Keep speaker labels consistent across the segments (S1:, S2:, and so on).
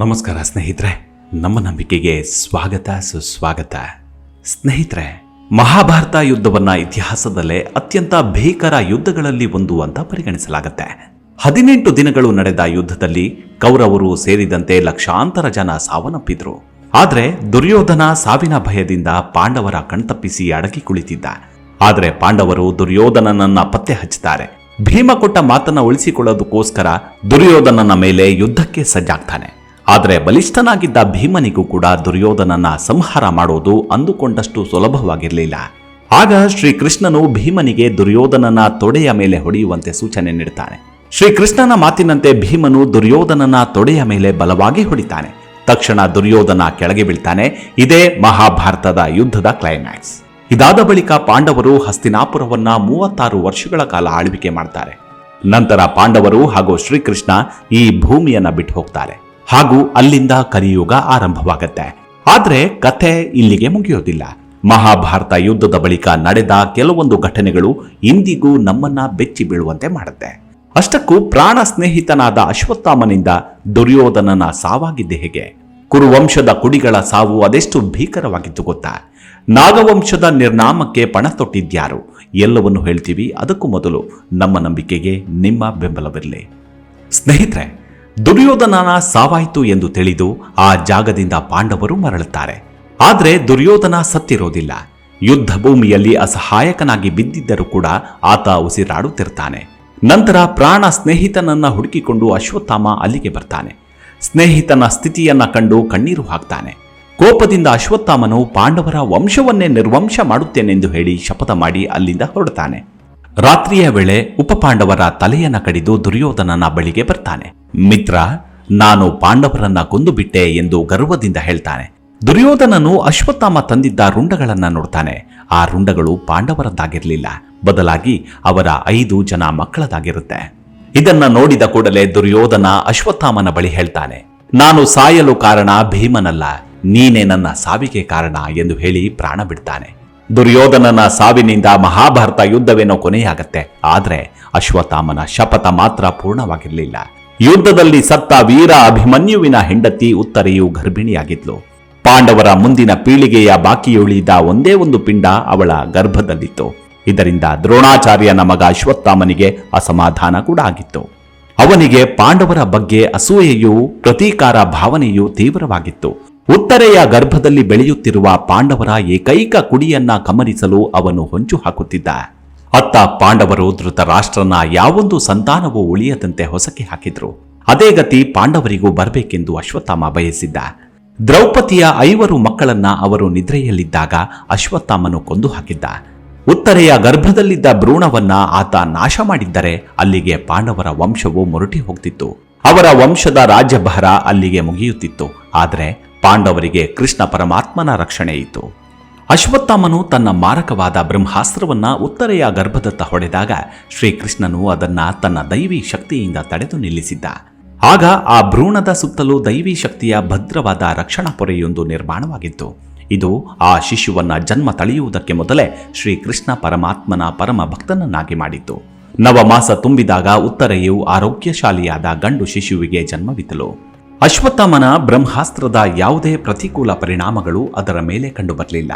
S1: ನಮಸ್ಕಾರ ಸ್ನೇಹಿತರೆ, ನಮ್ಮ ನಂಬಿಕೆಗೆ ಸ್ವಾಗತ, ಸುಸ್ವಾಗತ. ಸ್ನೇಹಿತರೆ, ಮಹಾಭಾರತ ಯುದ್ಧವನ್ನ ಇತಿಹಾಸದಲ್ಲೇ ಅತ್ಯಂತ ಭೀಕರ ಯುದ್ಧಗಳಲ್ಲಿ ಒಂದು ಅಂತ ಪರಿಗಣಿಸಲಾಗುತ್ತೆ. ಹದಿನೆಂಟು ದಿನಗಳು ನಡೆದ ಯುದ್ಧದಲ್ಲಿ ಕೌರವರು ಸೇರಿದಂತೆ ಲಕ್ಷಾಂತರ ಜನ ಸಾವನ್ನಪ್ಪಿದ್ರು. ಆದ್ರೆ ದುರ್ಯೋಧನ ಸಾವಿನ ಭಯದಿಂದ ಪಾಂಡವರ ಕಣ್ತಪ್ಪಿಸಿ ಅಡಗಿ ಕುಳಿತಿದ್ದ. ಆದ್ರೆ ಪಾಂಡವರು ದುರ್ಯೋಧನನನ್ನ ಪತ್ತೆ ಹಚ್ಚುತ್ತಾರೆ ಭೀಮ ಕೊಟ್ಟ ಮಾತನ್ನ ಉಳಿಸಿಕೊಳ್ಳೋದಕ್ಕೋಸ್ಕರ ದುರ್ಯೋಧನನ ಮೇಲೆ ಯುದ್ಧಕ್ಕೆ ಸಜ್ಜಾಗ್ತಾನೆ. ಆದರೆ ಬಲಿಷ್ಠನಾಗಿದ್ದ ಭೀಮನಿಗೂ ಕೂಡ ದುರ್ಯೋಧನನ ಸಂಹಾರ ಮಾಡುವುದು ಅಂದುಕೊಂಡಷ್ಟು ಸುಲಭವಾಗಿರಲಿಲ್ಲ. ಆಗ ಶ್ರೀಕೃಷ್ಣನು ಭೀಮನಿಗೆ ದುರ್ಯೋಧನನ ತೊಡೆಯ ಮೇಲೆ ಹೊಡೆಯುವಂತೆ ಸೂಚನೆ ನೀಡುತ್ತಾನೆ ಶ್ರೀಕೃಷ್ಣನ ಮಾತಿನಂತೆ ಭೀಮನು ದುರ್ಯೋಧನನ ತೊಡೆಯ ಮೇಲೆ ಬಲವಾಗಿ ಹೊಡಿತಾನೆ. ತಕ್ಷಣ ದುರ್ಯೋಧನ ಕೆಳಗೆ ಬೀಳ್ತಾನೆ. ಇದೇ ಮಹಾಭಾರತದ ಯುದ್ಧದ ಕ್ಲೈಮ್ಯಾಕ್ಸ್. ಇದಾದ ಬಳಿಕ ಪಾಂಡವರು ಹಸ್ತಿನಾಪುರವನ್ನ ಮೂವತ್ತಾರು ವರ್ಷಗಳ ಕಾಲ ಆಳ್ವಿಕೆ ಮಾಡ್ತಾರೆ. ನಂತರ ಪಾಂಡವರು ಹಾಗೂ ಶ್ರೀಕೃಷ್ಣ ಈ ಭೂಮಿಯನ್ನ ಬಿಟ್ಟು ಹೋಗ್ತಾರೆ ಹಾಗೂ ಅಲ್ಲಿಂದ ಕಲಿಯುಗ ಆರಂಭವಾಗುತ್ತೆ. ಆದ್ರೆ ಕಥೆ ಇಲ್ಲಿಗೆ ಮುಗಿಯೋದಿಲ್ಲ. ಮಹಾಭಾರತ ಯುದ್ಧದ ಬಳಿಕ ನಡೆದ ಕೆಲವೊಂದು ಘಟನೆಗಳು ಇಂದಿಗೂ ನಮ್ಮನ್ನ ಬೆಚ್ಚಿ ಬೀಳುವಂತೆ ಮಾಡುತ್ತೆ. ಅಷ್ಟಕ್ಕೂ ಪ್ರಾಣ ಸ್ನೇಹಿತನಾದ ಅಶ್ವತ್ಥಾಮನಿಂದ ದುರ್ಯೋಧನನ ಸಾವಾಗಿದ್ದೆ ಹೇಗೆ? ಕುರುವಂಶದ ಕುಡಿಗಳ ಸಾವು ಅದೆಷ್ಟು ಭೀಕರವಾಗಿತ್ತು ಗೊತ್ತಾ? ನಾಗವಂಶದ ನಿರ್ನಾಮಕ್ಕೆ ಪಣ ತೊಟ್ಟಿದ್ಯಾರು? ಎಲ್ಲವನ್ನು ಹೇಳ್ತೀವಿ, ಅದಕ್ಕೂ ಮೊದಲು ನಮ್ಮ ನಂಬಿಕೆಗೆ ನಿಮ್ಮ ಬೆಂಬಲವಿರಲಿ. ಸ್ನೇಹಿತರೆ ದುರ್ಯೋಧನನ ಸಾವಾಯಿತು ಎಂದು ತಿಳಿದು ಆ ಜಾಗದಿಂದ ಪಾಂಡವರು ಮರಳುತ್ತಾರೆ. ಆದರೆ ದುರ್ಯೋಧನ ಸತ್ತಿರೋದಿಲ್ಲ. ಯುದ್ಧ ಭೂಮಿಯಲ್ಲಿ ಅಸಹಾಯಕನಾಗಿ ಬಿದ್ದಿದ್ದರೂ ಕೂಡ ಆತ ಉಸಿರಾಡುತ್ತಿರ್ತಾನೆ. ನಂತರ ಪ್ರಾಣ ಸ್ನೇಹಿತನನ್ನ ಹುಡುಕಿಕೊಂಡು ಅಶ್ವತ್ಥಾಮ ಅಲ್ಲಿಗೆ ಬರ್ತಾನೆ. ಸ್ನೇಹಿತನ ಸ್ಥಿತಿಯನ್ನ ಕಂಡು ಕಣ್ಣೀರು ಹಾಕ್ತಾನೆ. ಕೋಪದಿಂದ ಅಶ್ವತ್ಥಾಮನು ಪಾಂಡವರ ವಂಶವನ್ನೇ ನಿರ್ವಂಶ ಮಾಡುತ್ತೇನೆಂದು ಹೇಳಿ ಶಪಥ ಮಾಡಿ ಅಲ್ಲಿಂದ ಹೊರಡ್ತಾನೆ. ರಾತ್ರಿಯ ವೇಳೆ ಉಪಪಾಂಡವರ ತಲೆಯನ್ನ ಕಡಿದು ದುರ್ಯೋಧನನ ಬಳಿಗೆ ಬರ್ತಾನೆ. ಮಿತ್ರ, ನಾನು ಪಾಂಡವರನ್ನ ಕೊಂದು ಬಿಟ್ಟೆ ಎಂದು ಗರ್ವದಿಂದ ಹೇಳ್ತಾನೆ. ದುರ್ಯೋಧನನು ಅಶ್ವತ್ಥಾಮ ತಂದಿದ್ದ ರುಂಡಗಳನ್ನ ನೋಡ್ತಾನೆ. ಆ ರುಂಡಗಳು ಪಾಂಡವರದ್ದಾಗಿರಲಿಲ್ಲ. ಬದಲಾಗಿ ಅವರ ಐದು ಜನ ಮಕ್ಕಳದಾಗಿರುತ್ತೆ. ಇದನ್ನ ನೋಡಿದ ಕೂಡಲೇ ದುರ್ಯೋಧನ ಅಶ್ವತ್ಥಾಮನ ಬಳಿ ಹೇಳ್ತಾನೆ. ನಾನು ಸಾಯಲು ಕಾರಣ ಭೀಮನಲ್ಲ. ನೀನೇ ನನ್ನ ಸಾವಿಗೆ ಕಾರಣ ಎಂದು ಹೇಳಿ ಪ್ರಾಣ ಬಿಡ್ತಾನೆ. ದುರ್ಯೋಧನನ ಸಾವಿನಿಂದ ಮಹಾಭಾರತ ಯುದ್ಧವೇನೋ ಕೊನೆಯಾಗತ್ತೆ. ಆದ್ರೆ ಅಶ್ವತ್ಥಾಮನ ಶಪಥ ಮಾತ್ರ ಪೂರ್ಣವಾಗಿರಲಿಲ್ಲ. ಯುದ್ಧದಲ್ಲಿ ಸತ್ತ ವೀರ ಅಭಿಮನ್ಯುವಿನ ಹೆಂಡತಿ ಉತ್ತರೆಯು ಗರ್ಭಿಣಿಯಾಗಿದ್ಲು. ಪಾಂಡವರ ಮುಂದಿನ ಪೀಳಿಗೆಯ ಬಾಕಿಯುಳಿದ ಒಂದೇ ಒಂದು ಪಿಂಡ ಅವಳ ಗರ್ಭದಲ್ಲಿತ್ತು. ಇದರಿಂದ ದ್ರೋಣಾಚಾರ್ಯನ ಮಗ ಅಶ್ವತ್ಥಾಮನಿಗೆ ಅಸಮಾಧಾನ ಕೂಡ ಆಗಿತ್ತು. ಅವನಿಗೆ ಪಾಂಡವರ ಬಗ್ಗೆ ಅಸೂಯೆಯೂ ಪ್ರತೀಕಾರ ಭಾವನೆಯೂ ತೀವ್ರವಾಗಿತ್ತು. ಉತ್ತರೆಯ ಗರ್ಭದಲ್ಲಿ ಬೆಳೆಯುತ್ತಿರುವ ಪಾಂಡವರ ಏಕೈಕ ಕುಡಿಯನ್ನ ಕಮರಿಸಲು ಅವನು ಹೊಂಚು ಹಾಕುತ್ತಿದ್ದ ಅತ್ತ ಪಾಂಡವರು ಧೃತರಾಷ್ಟ್ರನ ಯಾವೊಂದು ಸಂತಾನವೂ ಉಳಿಯದಂತೆ ಹೊಸಕಿ ಹಾಕಿದ್ರು. ಅದೇ ಗತಿ ಪಾಂಡವರಿಗೂ ಬರಬೇಕೆಂದು ಅಶ್ವತ್ಥಾಮ ಬಯಸಿದ್ದ. ದ್ರೌಪದಿಯ ಐವರು ಮಕ್ಕಳನ್ನ ಅವರು ನಿದ್ರೆಯಲ್ಲಿದ್ದಾಗ ಅಶ್ವತ್ಥಾಮನು ಕೊಂದು ಹಾಕಿದ್ದ. ಉತ್ತರೆಯ ಗರ್ಭದಲ್ಲಿದ್ದ ಭ್ರೂಣವನ್ನ ಆತ ನಾಶ ಮಾಡಿದ್ದರೆ ಅಲ್ಲಿಗೆ ಪಾಂಡವರ ವಂಶವು ಮೊರಟಿ ಹೋಗ್ತಿತ್ತು. ಅವರ ವಂಶದ ರಾಜ್ಯಭಾರ ಅಲ್ಲಿಗೆ ಮುಗಿಯುತ್ತಿತ್ತು. ಆದರೆ ಪಾಂಡವರಿಗೆ ಕೃಷ್ಣ ಪರಮಾತ್ಮನ ರಕ್ಷಣೆ ಇತ್ತು. ಅಶ್ವತ್ಥಾಮನು ತನ್ನ ಮಾರಕವಾದ ಬ್ರಹ್ಮಾಸ್ತ್ರವನ್ನ ಉತ್ತರೆಯ ಗರ್ಭದತ್ತ ಹೊಡೆದಾಗ ಶ್ರೀಕೃಷ್ಣನು ಅದನ್ನ ತನ್ನ ದೈವಿ ಶಕ್ತಿಯಿಂದ ತಡೆದು ನಿಲ್ಲಿಸಿದ್ದ. ಆಗ ಆ ಭ್ರೂಣದ ಸುತ್ತಲೂ ದೈವಿ ಶಕ್ತಿಯ ಭದ್ರವಾದ ರಕ್ಷಣಾ ಪೊರೆಯೊಂದು ನಿರ್ಮಾಣವಾಗಿತ್ತು. ಇದು ಆ ಶಿಶುವನ್ನ ಜನ್ಮ ತಳೆಯುವುದಕ್ಕೆ ಮೊದಲೇ ಶ್ರೀಕೃಷ್ಣ ಪರಮಾತ್ಮನ ಪರಮ ಭಕ್ತನನ್ನಾಗಿ ಮಾಡಿತ್ತು. ನವಮಾಸ ತುಂಬಿದಾಗ ಉತ್ತರೆಯು ಆರೋಗ್ಯಶಾಲಿಯಾದ ಗಂಡು ಶಿಶುವಿಗೆ ಜನ್ಮವಿತ್ತಲು. ಅಶ್ವತ್ಥಾಮನ ಬ್ರಹ್ಮಾಸ್ತ್ರದ ಯಾವುದೇ ಪ್ರತಿಕೂಲ ಪರಿಣಾಮಗಳು ಅದರ ಮೇಲೆ ಕಂಡುಬರಲಿಲ್ಲ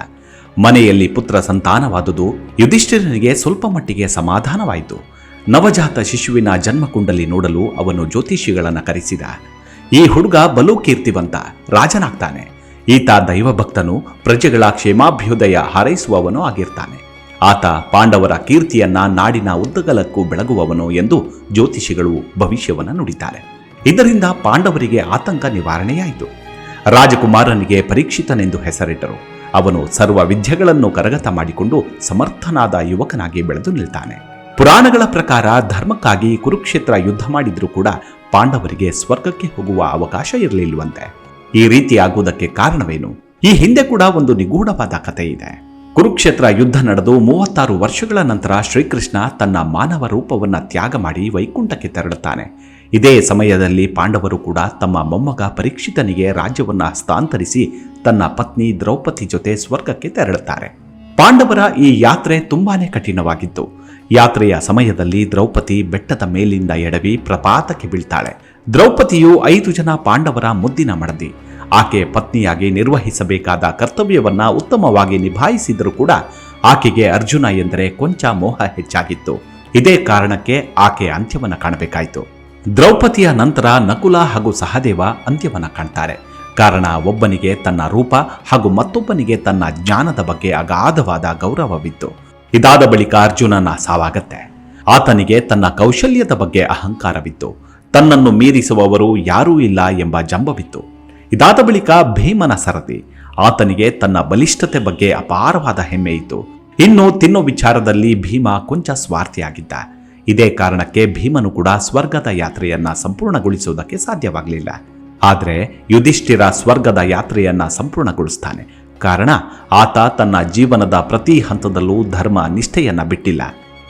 S1: ಮನೆಯಲ್ಲಿ ಪುತ್ರ ಸಂತಾನವಾದುದು ಯುಧಿಷ್ಠಿರನಿಗೆ ಸ್ವಲ್ಪ ಮಟ್ಟಿಗೆ ಸಮಾಧಾನವಾಯಿತು. ನವಜಾತ ಶಿಶುವಿನ ಜನ್ಮಕುಂಡಲಿ ನೋಡಲು ಅವನು ಜ್ಯೋತಿಷಿಗಳನ್ನು ಕರೆಸಿದ. ಈ ಹುಡುಗ ಬಲು ಕೀರ್ತಿವಂತ ರಾಜನಾಗ್ತಾನೆ. ಈತ ದೈವಭಕ್ತನು, ಪ್ರಜೆಗಳ ಕ್ಷೇಮಾಭ್ಯುದಯ ಹಾರೈಸುವವನು ಆಗಿರ್ತಾನೆ. ಆತ ಪಾಂಡವರ ಕೀರ್ತಿಯನ್ನ ನಾಡಿನ ಉದ್ದಗಲಕ್ಕೂ ಬೆಳಗುವವನು ಎಂದು ಜ್ಯೋತಿಷಿಗಳು ಭವಿಷ್ಯವನ್ನು ನುಡಿತಾರೆ. ಇದರಿಂದ ಪಾಂಡವರಿಗೆ ಆತಂಕ ನಿವಾರಣೆಯಾಯಿತು. ರಾಜಕುಮಾರನಿಗೆ ಪರೀಕ್ಷಿತನೆಂದು ಹೆಸರಿಟ್ಟರು. ಅವನು ಸರ್ವ ವಿದ್ಯೆಗಳನ್ನು ಕರಗತ ಮಾಡಿಕೊಂಡು ಸಮರ್ಥನಾದ ಯುವಕನಾಗಿ ಬೆಳೆದು ನಿಲ್ತಾನೆ. ಪುರಾಣಗಳ ಪ್ರಕಾರ ಧರ್ಮಕ್ಕಾಗಿ ಕುರುಕ್ಷೇತ್ರ ಯುದ್ಧ ಮಾಡಿದ್ರೂ ಕೂಡ ಪಾಂಡವರಿಗೆ ಸ್ವರ್ಗಕ್ಕೆ ಹೋಗುವ ಅವಕಾಶ ಇರಲಿಲ್ಲವಂತೆ ಈ ರೀತಿಯಾಗುವುದಕ್ಕೆ ಕಾರಣವೇನು? ಈ ಹಿಂದೆ ಕೂಡ ಒಂದು ನಿಗೂಢವಾದ ಕಥೆ ಇದೆ. ಕುರುಕ್ಷೇತ್ರ ಯುದ್ಧ ನಡೆದು ಮೂವತ್ತಾರು ವರ್ಷಗಳ ನಂತರ ಶ್ರೀಕೃಷ್ಣ ತನ್ನ ಮಾನವ ರೂಪವನ್ನ ತ್ಯಾಗ ಮಾಡಿ ವೈಕುಂಠಕ್ಕೆ ತೆರಳುತ್ತಾನೆ. ಇದೇ ಸಮಯದಲ್ಲಿ ಪಾಂಡವರು ಕೂಡ ತಮ್ಮ ಮೊಮ್ಮಗ ಪರೀಕ್ಷಿತನಿಗೆ ರಾಜ್ಯವನ್ನು ಹಸ್ತಾಂತರಿಸಿ ತನ್ನ ಪತ್ನಿ ದ್ರೌಪದಿ ಜೊತೆ ಸ್ವರ್ಗಕ್ಕೆ ತೆರಳುತ್ತಾರೆ. ಪಾಂಡವರ ಈ ಯಾತ್ರೆ ತುಂಬಾನೇ ಕಠಿಣವಾಗಿತ್ತು. ಯಾತ್ರೆಯ ಸಮಯದಲ್ಲಿ ದ್ರೌಪದಿ ಬೆಟ್ಟದ ಮೇಲಿಂದ ಎಡವಿ ಪ್ರಪಾತಕ್ಕೆ ಬೀಳ್ತಾಳೆ. ದ್ರೌಪದಿಯು ಐದು ಜನ ಪಾಂಡವರ ಮುದ್ದಿನ ಮಡದಿ. ಆಕೆ ಪತ್ನಿಯಾಗಿ ನಿರ್ವಹಿಸಬೇಕಾದ ಕರ್ತವ್ಯವನ್ನ ಉತ್ತಮವಾಗಿ ನಿಭಾಯಿಸಿದರೂ ಕೂಡ ಆಕೆಗೆ ಅರ್ಜುನ ಎಂದರೆ ಕೊಂಚ ಮೋಹ ಹೆಚ್ಚಾಗಿತ್ತು. ಇದೇ ಕಾರಣಕ್ಕೆ ಆಕೆ ಅಂತ್ಯವನ್ನ ಕಾಣಬೇಕಾಯಿತು. ದ್ರೌಪದಿಯ ನಂತರ ನಕುಲ ಹಾಗೂ ಸಹದೇವ ಅಂತ್ಯವನ್ನು ಕಾಣ್ತಾರೆ. ಕಾರಣ ಒಬ್ಬನಿಗೆ ತನ್ನ ರೂಪ ಹಾಗೂ ಮತ್ತೊಬ್ಬನಿಗೆ ತನ್ನ ಜ್ಞಾನದ ಬಗ್ಗೆ ಅಗಾಧವಾದ ಗೌರವವಿತ್ತು. ಇದಾದ ಬಳಿಕ ಅರ್ಜುನನ ಸಾವಾಗತ್ತೆ. ಆತನಿಗೆ ತನ್ನ ಕೌಶಲ್ಯದ ಬಗ್ಗೆ ಅಹಂಕಾರವಿತ್ತು. ತನ್ನನ್ನು ಮೀರಿಸುವವರು ಯಾರೂ ಇಲ್ಲ ಎಂಬ ಜಂಬವಿತ್ತು. ಇದಾದ ಬಳಿಕ ಭೀಮನ ಸರದಿ. ಆತನಿಗೆ ತನ್ನ ಬಲಿಷ್ಠತೆ ಬಗ್ಗೆ ಅಪಾರವಾದ ಹೆಮ್ಮೆ ಇತ್ತು. ಇನ್ನು ತಿನ್ನೋ ವಿಚಾರದಲ್ಲಿ ಭೀಮ ಕೊಂಚ ಸ್ವಾರ್ಥಿಯಾಗಿದ್ದ. ಇದೇ ಕಾರಣಕ್ಕೆ ಭೀಮನು ಕೂಡ ಸ್ವರ್ಗದ ಯಾತ್ರೆಯನ್ನ ಸಂಪೂರ್ಣಗೊಳಿಸುವುದಕ್ಕೆ ಸಾಧ್ಯವಾಗಲಿಲ್ಲ. ಆದರೆ ಯುಧಿಷ್ಠಿರ ಸ್ವರ್ಗದ ಯಾತ್ರೆಯನ್ನ ಸಂಪೂರ್ಣಗೊಳಿಸ್ತಾನೆ. ಕಾರಣ ಆತ ತನ್ನ ಜೀವನದ ಪ್ರತಿ ಹಂತದಲ್ಲೂ ಧರ್ಮ ನಿಷ್ಠೆಯನ್ನ ಬಿಟ್ಟಿಲ್ಲ.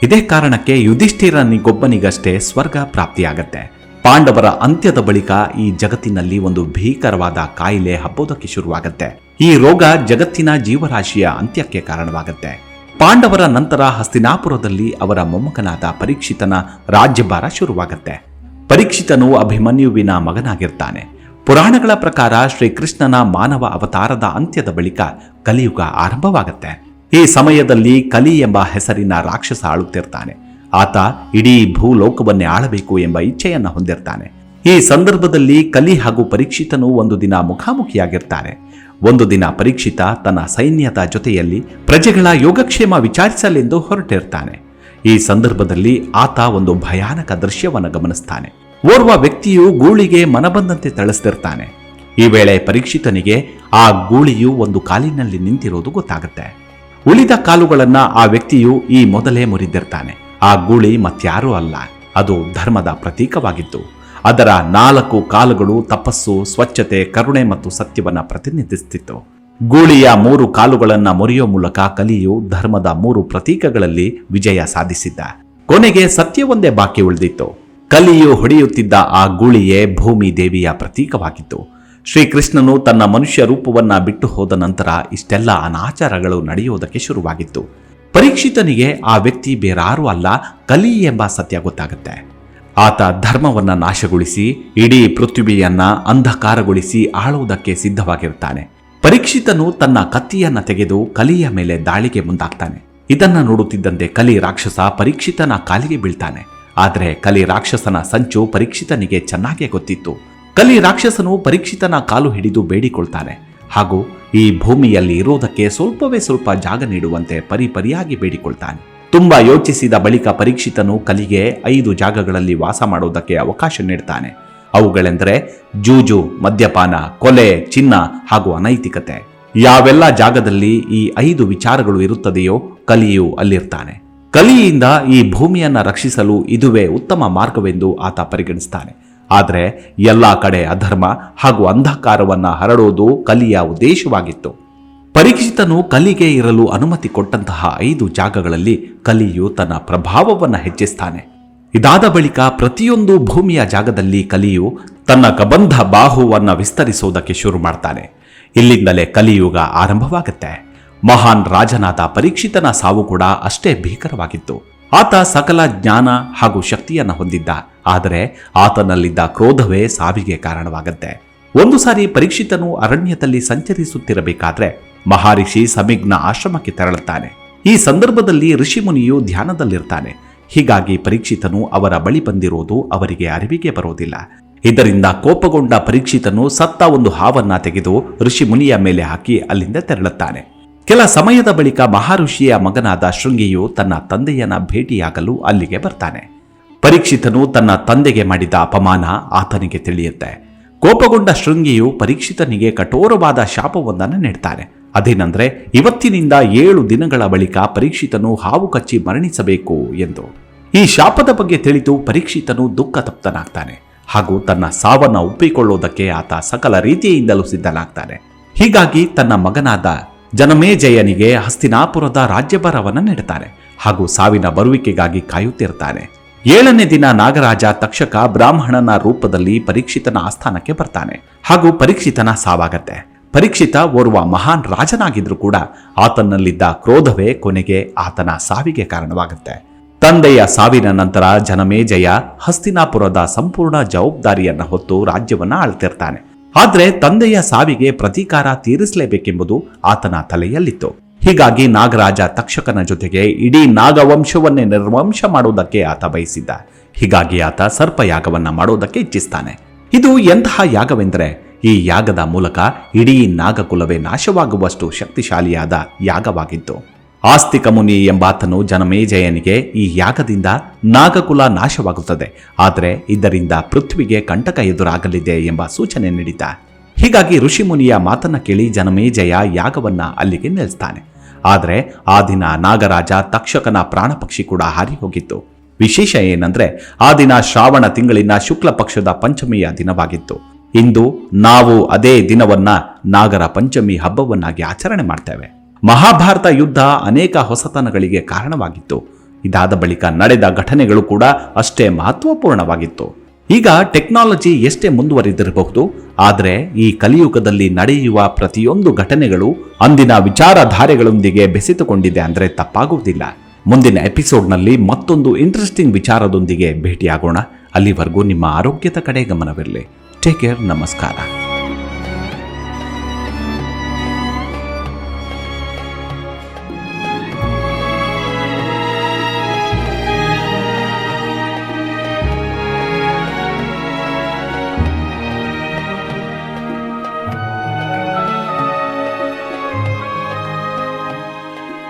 S1: ಇದೇ ಕಾರಣಕ್ಕೆ ಯುಧಿಷ್ಠಿರನಿಗೊಬ್ಬನಿಗಷ್ಟೇ ಸ್ವರ್ಗ ಪ್ರಾಪ್ತಿಯಾಗತ್ತೆ. ಪಾಂಡವರ ಅಂತ್ಯದ ಬಳಿಕ ಈ ಜಗತ್ತಿನಲ್ಲಿ ಒಂದು ಭೀಕರವಾದ ಕಾಯಿಲೆ ಹಬ್ಬೋದಕ್ಕೆ ಶುರುವಾಗತ್ತೆ. ಈ ರೋಗ ಜಗತ್ತಿನ ಜೀವರಾಶಿಯ ಅಂತ್ಯಕ್ಕೆ ಕಾರಣವಾಗತ್ತೆ. ಪಾಂಡವರ ನಂತರ ಹಸ್ತಿನಾಪುರದಲ್ಲಿ ಅವರ ಮೊಮ್ಮಗನಾದ ಪರೀಕ್ಷಿತನ ರಾಜ್ಯಭಾರ ಶುರುವಾಗುತ್ತೆ. ಪರೀಕ್ಷಿತನು ಅಭಿಮನ್ಯುವಿನ ಮಗನಾಗಿರ್ತಾನೆ. ಪುರಾಣಗಳ ಪ್ರಕಾರ ಶ್ರೀಕೃಷ್ಣನ ಮಾನವ ಅವತಾರದ ಅಂತ್ಯದ ಬಳಿಕ ಕಲಿಯುಗ ಆರಂಭವಾಗುತ್ತೆ. ಈ ಸಮಯದಲ್ಲಿ ಕಲಿ ಎಂಬ ಹೆಸರಿನ ರಾಕ್ಷಸ ಆಳುತ್ತಿರ್ತಾನೆ. ಆತ ಇಡೀ ಭೂಲೋಕವನ್ನೇ ಆಳಬೇಕು ಎಂಬ ಇಚ್ಛೆಯನ್ನು ಹೊಂದಿರ್ತಾನೆ. ಈ ಸಂದರ್ಭದಲ್ಲಿ ಕಲಿ ಹಾಗೂ ಪರೀಕ್ಷಿತನು ಒಂದು ದಿನ ಮುಖಾಮುಖಿಯಾಗಿರ್ತಾರೆ ಒಂದು ದಿನ ಪರೀಕ್ಷಿತ ತನ್ನ ಸೈನ್ಯದ ಜೊತೆಯಲ್ಲಿ ಪ್ರಜೆಗಳ ಯೋಗಕ್ಷೇಮ ವಿಚಾರಿಸಲೆಂದು ಹೊರಟಿರ್ತಾನೆ. ಈ ಸಂದರ್ಭದಲ್ಲಿ ಆತ ಒಂದು ಭಯಾನಕ ದೃಶ್ಯವನ್ನು ಗಮನಿಸ್ತಾನೆ. ಓರ್ವ ವ್ಯಕ್ತಿಯು ಗೂಳಿಗೆ ಮನಬಂದಂತೆ ತಳಿಸ್ತಿರ್ತಾನೆ. ಈ ವೇಳೆ ಪರೀಕ್ಷಿತನಿಗೆ ಆ ಗೂಳಿಯು ಒಂದು ಕಾಲಿನಲ್ಲಿ ನಿಂತಿರೋದು ಗೊತ್ತಾಗುತ್ತೆ. ಉಳಿದ ಕಾಲುಗಳನ್ನ ಆ ವ್ಯಕ್ತಿಯು ಈ ಮೊದಲೇ ಮುರಿದಿರ್ತಾನೆ. ಆ ಗೂಳಿ ಮತ್ಯಾರೂ ಅಲ್ಲ, ಅದು ಧರ್ಮದ ಪ್ರತೀಕವಾಗಿತ್ತು ಅದರ ನಾಲ್ಕು ಕಾಲುಗಳು ತಪಸ್ಸು, ಸ್ವಚ್ಛತೆ, ಕರುಣೆ ಮತ್ತು ಸತ್ಯವನ್ನು ಪ್ರತಿನಿಧಿಸುತ್ತಿತ್ತು ಗೂಳಿಯ ಮೂರು ಕಾಲುಗಳನ್ನು ಮುರಿಯೋ ಮೂಲಕ ಕಲಿಯು ಧರ್ಮದ ಮೂರು ಪ್ರತೀಕಗಳಲ್ಲಿ ವಿಜಯ ಸಾಧಿಸಿದ್ದ. ಕೊನೆಗೆ ಸತ್ಯವೊಂದೇ ಬಾಕಿ ಉಳಿದಿತ್ತು. ಕಲಿಯು ಹೊಡೆಯುತ್ತಿದ್ದ ಆ ಗೂಳಿಯೇ ಭೂಮಿ ದೇವಿಯ ಪ್ರತೀಕವಾಗಿತ್ತು. ಶ್ರೀಕೃಷ್ಣನು ತನ್ನ ಮನುಷ್ಯ ರೂಪವನ್ನ ಬಿಟ್ಟು ಹೋದ ನಂತರ ಇಷ್ಟೆಲ್ಲ ಅನಾಚಾರಗಳು ನಡೆಯುವುದಕ್ಕೆ ಶುರುವಾಗಿತ್ತು. ಪರೀಕ್ಷಿತನಿಗೆ ಆ ವ್ಯಕ್ತಿ ಬೇರಾರೂ ಅಲ್ಲ, ಕಲಿ ಎಂಬ ಸತ್ಯ ಗೊತ್ತಾಗುತ್ತೆ. ಆತ ಧರ್ಮವನ್ನ ನಾಶಗೊಳಿಸಿ, ಇಡೀ ಪೃಥ್ವಿಯನ್ನ ಅಂಧಕಾರಗೊಳಿಸಿ ಆಳುವುದಕ್ಕೆ ಸಿದ್ಧವಾಗಿರುತ್ತಾನೆ. ಪರೀಕ್ಷಿತನು ತನ್ನ ಕತ್ತಿಯನ್ನ ತೆಗೆದು ಕಲಿಯ ಮೇಲೆ ದಾಳಿಗೆ ಮುಂದಾಗ್ತಾನೆ. ಇದನ್ನ ನೋಡುತ್ತಿದ್ದಂತೆ ಕಲಿ ರಾಕ್ಷಸ ಪರೀಕ್ಷಿತನ ಕಾಲಿಗೆ ಬೀಳ್ತಾನೆ. ಆದರೆ ಕಲಿ ರಾಕ್ಷಸನ ಸಂಚು ಪರೀಕ್ಷಿತನಿಗೆ ಚೆನ್ನಾಗೇ ಗೊತ್ತಿತ್ತು. ಕಲಿ ರಾಕ್ಷಸನು ಪರೀಕ್ಷಿತನ ಕಾಲು ಹಿಡಿದು ಬೇಡಿಕೊಳ್ತಾನೆ. ಹಾಗೂ ಈ ಭೂಮಿಯಲ್ಲಿ ಇರೋದಕ್ಕೆ ಸ್ವಲ್ಪವೇ ಸ್ವಲ್ಪ ಜಾಗ ನೀಡುವಂತೆ ಪರಿಪರಿಯಾಗಿ ಬೇಡಿಕೊಳ್ತಾನೆ. ತುಂಬಾ ಯೋಚಿಸಿದ ಬಳಿಕ ಪರೀಕ್ಷಿತನು ಕಲಿಗೆ ಐದು ಜಾಗಗಳಲ್ಲಿ ವಾಸ ಮಾಡುವುದಕ್ಕೆ ಅವಕಾಶ ನೀಡ್ತಾನೆ. ಅವುಗಳೆಂದರೆ ಜೂಜು, ಮದ್ಯಪಾನ, ಕೊಲೆ, ಚಿನ್ನ ಹಾಗೂ ಅನೈತಿಕತೆ. ಯಾವೆಲ್ಲ ಜಾಗದಲ್ಲಿ ಈ ಐದು ವಿಚಾರಗಳು ಇರುತ್ತದೆಯೋ ಕಲಿಯು ಅಲ್ಲಿರ್ತಾನೆ. ಕಲಿಯಿಂದ ಈ ಭೂಮಿಯನ್ನ ರಕ್ಷಿಸಲು ಇದುವೇ ಉತ್ತಮ ಮಾರ್ಗವೆಂದು ಆತ ಪರಿಗಣಿಸ್ತಾನೆ. ಆದರೆ ಎಲ್ಲ ಕಡೆ ಅಧರ್ಮ ಹಾಗೂ ಅಂಧಕಾರವನ್ನು ಹರಡೋದು ಕಲಿಯ ಉದ್ದೇಶವಾಗಿತ್ತು. ಪರೀಕ್ಷಿತನು ಕಲಿಗೆ ಇರಲು ಅನುಮತಿ ಕೊಟ್ಟಂತಹ ಐದು ಜಾಗಗಳಲ್ಲಿ ಕಲಿಯು ತನ್ನ ಪ್ರಭಾವವನ್ನು ಹೆಚ್ಚಿಸ್ತಾನೆ. ಇದಾದ ಬಳಿಕ ಪ್ರತಿಯೊಂದು ಭೂಮಿಯ ಜಾಗದಲ್ಲಿ ಕಲಿಯು ತನ್ನ ಕಬಂಧ ಬಾಹುವನ್ನ ವಿಸ್ತರಿಸುವುದಕ್ಕೆ ಶುರು ಮಾಡ್ತಾನೆ. ಇಲ್ಲಿಂದಲೇ ಕಲಿಯುಗ ಆರಂಭವಾಗುತ್ತೆ. ಮಹಾನ್ ರಾಜನಾದ ಪರೀಕ್ಷಿತನ ಸಾವು ಕೂಡ ಅಷ್ಟೇ ಭೀಕರವಾಗಿತ್ತು. ಆತ ಸಕಲ ಜ್ಞಾನ ಹಾಗೂ ಶಕ್ತಿಯನ್ನ ಹೊಂದಿದ್ದ. ಆದರೆ ಆತನಲ್ಲಿದ್ದ ಕ್ರೋಧವೇ ಸಾವಿಗೆ ಕಾರಣವಾಗುತ್ತೆ. ಒಂದು ಸಾರಿ ಪರೀಕ್ಷಿತನು ಅರಣ್ಯದಲ್ಲಿ ಸಂಚರಿಸುತ್ತಿರಬೇಕಾದ್ರೆ ಮಹಾರಿಷಿ ಸಮಿಗ್ನ ಆಶ್ರಮಕ್ಕೆ ತೆರಳುತ್ತಾನೆ. ಈ ಸಂದರ್ಭದಲ್ಲಿ ಋಷಿಮುನಿಯು ಧ್ಯಾನದಲ್ಲಿರ್ತಾನೆ. ಹೀಗಾಗಿ ಪರೀಕ್ಷಿತನು ಅವರ ಬಳಿ ಬಂದಿರೋದು ಅವರಿಗೆ ಅರಿವಿಗೆ ಬರೋದಿಲ್ಲ. ಇದರಿಂದ ಕೋಪಗೊಂಡ ಪರೀಕ್ಷಿತನು ಸತ್ತ ಒಂದು ಹಾವನ್ನ ತೆಗೆದು ಋಷಿ ಮುನಿಯ ಮೇಲೆ ಹಾಕಿ ಅಲ್ಲಿಂದ ತೆರಳುತ್ತಾನೆ. ಕೆಲ ಸಮಯದ ಬಳಿಕ ಮಹಾಋಷಿಯ ಮಗನಾದ ಶೃಂಗಿಯು ತನ್ನ ತಂದೆಯನ್ನ ಭೇಟಿಯಾಗಲು ಅಲ್ಲಿಗೆ ಬರ್ತಾನೆ. ಪರೀಕ್ಷಿತನು ತನ್ನ ತಂದೆಗೆ ಮಾಡಿದ ಅಪಮಾನ ಆತನಿಗೆ ತಿಳಿಯುತ್ತೆ. ಕೋಪಗೊಂಡ ಶೃಂಗಿಯು ಪರೀಕ್ಷಿತನಿಗೆ ಕಠೋರವಾದ ಶಾಪವೊಂದನ್ನು ನೀಡ್ತಾನೆ. ಅದೇನೆಂದ್ರೆ, ಇವತ್ತಿನಿಂದ ಏಳು ದಿನಗಳ ಬಳಿಕ ಪರೀಕ್ಷಿತನು ಹಾವು ಕಚ್ಚಿ ಮರಣಿಸಬೇಕು ಎಂದು. ಈ ಶಾಪದ ಬಗ್ಗೆ ತಿಳಿದು ಪರೀಕ್ಷಿತನು ದುಃಖ ತಪ್ತನಾಗ್ತಾನೆ. ಹಾಗೂ ತನ್ನ ಸಾವನ್ನ ಒಪ್ಪಿಕೊಳ್ಳುವುದಕ್ಕೆ ಆತ ಸಕಲ ರೀತಿಯಿಂದಲೂ ಸಿದ್ಧನಾಗ್ತಾನೆ. ಹೀಗಾಗಿ ತನ್ನ ಮಗನಾದ ಜನಮೇಜಯನಿಗೆ ಹಸ್ತಿನಾಪುರದ ರಾಜ್ಯಭಾರವನ್ನು ನೀಡುತ್ತಾನೆ ಹಾಗೂ ಸಾವಿನ ಬರುವಿಕೆಗಾಗಿ ಕಾಯುತ್ತಿರ್ತಾನೆ. ಏಳನೇ ದಿನ ನಾಗರಾಜ ತಕ್ಷಕ ಬ್ರಾಹ್ಮಣನ ರೂಪದಲ್ಲಿ ಪರೀಕ್ಷಿತನ ಆಸ್ಥಾನಕ್ಕೆ ಬರ್ತಾನೆ. ಹಾಗೂ ಪರೀಕ್ಷಿತನ ಸಾವಾಗತ್ತೆ. ಪರೀಕ್ಷಿತ ಓರ್ವ ಮಹಾನ್ ರಾಜನಾಗಿದ್ರೂ ಕೂಡ ಆತನಲ್ಲಿದ್ದ ಕ್ರೋಧವೇ ಕೊನೆಗೆ ಆತನ ಸಾವಿಗೆ ಕಾರಣವಾಗುತ್ತೆ. ತಂದೆಯ ಸಾವಿನ ನಂತರ ಜನಮೇಜಯ ಹಸ್ತಿನಾಪುರದ ಸಂಪೂರ್ಣ ಜವಾಬ್ದಾರಿಯನ್ನ ಹೊತ್ತು ರಾಜ್ಯವನ್ನ ಆಳ್ತಿರ್ತಾನೆ. ಆದರೆ ತಂದೆಯ ಸಾವಿಗೆ ಪ್ರತೀಕಾರ ತೀರಿಸಲೇಬೇಕೆಂಬುದು ಆತನ ತಲೆಯಲ್ಲಿತ್ತು. ಹೀಗಾಗಿ ನಾಗರಾಜ ತಕ್ಷಕನ ಜೊತೆಗೆ ಇಡೀ ನಾಗವಂಶವನ್ನೇ ನಿರ್ವಂಶ ಮಾಡುವುದಕ್ಕೆ ಆತ ಬಯಸಿದ್ದ. ಹೀಗಾಗಿ ಆತ ಸರ್ಪಯಾಗವನ್ನ ಮಾಡುವುದಕ್ಕೆ ಇಚ್ಛಿಸ್ತಾನೆ. ಇದು ಎಂತಹ ಯಾಗವೆಂದರೆ ಈ ಯಾಗದ ಮೂಲಕ ಇಡೀ ನಾಗಕುಲವೇ ನಾಶವಾಗುವಷ್ಟು ಶಕ್ತಿಶಾಲಿಯಾದ ಯಾಗವಾಗಿತ್ತು. ಆಸ್ತಿಕ ಮುನಿ ಎಂಬಾತನು ಜನಮೇಜಯನಿಗೆ ಈ ಯಾಗದಿಂದ ನಾಗಕುಲ ನಾಶವಾಗುತ್ತದೆ. ಆದರೆ ಇದರಿಂದ ಪೃಥ್ವಿಗೆ ಕಂಟಕ ಎದುರಾಗಲಿದೆ ಎಂಬ ಸೂಚನೆ ನೀಡಿದ್ದ. ಹೀಗಾಗಿ ಋಷಿಮುನಿಯ ಮಾತನ್ನ ಕೇಳಿ ಜನಮೇಜಯ ಯಾಗವನ್ನ ಅಲ್ಲಿಗೆ ನಿಲ್ಲಿಸ್ತಾನೆ. ಆದರೆ ಆ ದಿನ ನಾಗರಾಜ ತಕ್ಷಕನ ಪ್ರಾಣಪಕ್ಷಿ ಕೂಡ ಹಾರಿ ಹೋಗಿತ್ತು ವಿಶೇಷ ಏನಂದ್ರೆ ಆ ದಿನ ಶ್ರಾವಣ ತಿಂಗಳಿನ ಶುಕ್ಲ ಪಕ್ಷದ ಪಂಚಮಿಯ ದಿನವಾಗಿತ್ತು. ಇಂದು ನಾವು ಅದೇ ದಿನವನ್ನ ನಾಗರ ಪಂಚಮಿ ಹಬ್ಬವನ್ನಾಗಿ ಆಚರಣೆ ಮಾಡ್ತೇವೆ. ಮಹಾಭಾರತ ಯುದ್ಧ ಅನೇಕ ಹೊಸತನಗಳಿಗೆ ಕಾರಣವಾಗಿತ್ತು. ಇದಾದ ಬಳಿಕ ನಡೆದ ಘಟನೆಗಳು ಕೂಡ ಅಷ್ಟೇ ಮಹತ್ವಪೂರ್ಣವಾಗಿತ್ತು. ಈಗ ಟೆಕ್ನಾಲಜಿ ಎಷ್ಟೇ ಮುಂದುವರಿದಿರಬಹುದು, ಆದರೆ ಈ ಕಲಿಯುಗದಲ್ಲಿ ನಡೆಯುವ ಪ್ರತಿಯೊಂದು ಘಟನೆಗಳು ಅಂದಿನ ವಿಚಾರಧಾರೆಗಳೊಂದಿಗೆ ಬೆಸೆತುಕೊಂಡಿದೆ ಅಂದರೆ ತಪ್ಪಾಗುವುದಿಲ್ಲ. ಮುಂದಿನ ಎಪಿಸೋಡ್ನಲ್ಲಿ ಮತ್ತೊಂದು ಇಂಟ್ರೆಸ್ಟಿಂಗ್ ವಿಚಾರದೊಂದಿಗೆ ಭೇಟಿಯಾಗೋಣ. ಅಲ್ಲಿವರೆಗೂ ನಿಮ್ಮ ಆರೋಗ್ಯದ ಕಡೆ ಗಮನವಿರಲಿ. ಟೇಕ್ ಕೇರ್ ನಮಸ್ಕಾರ.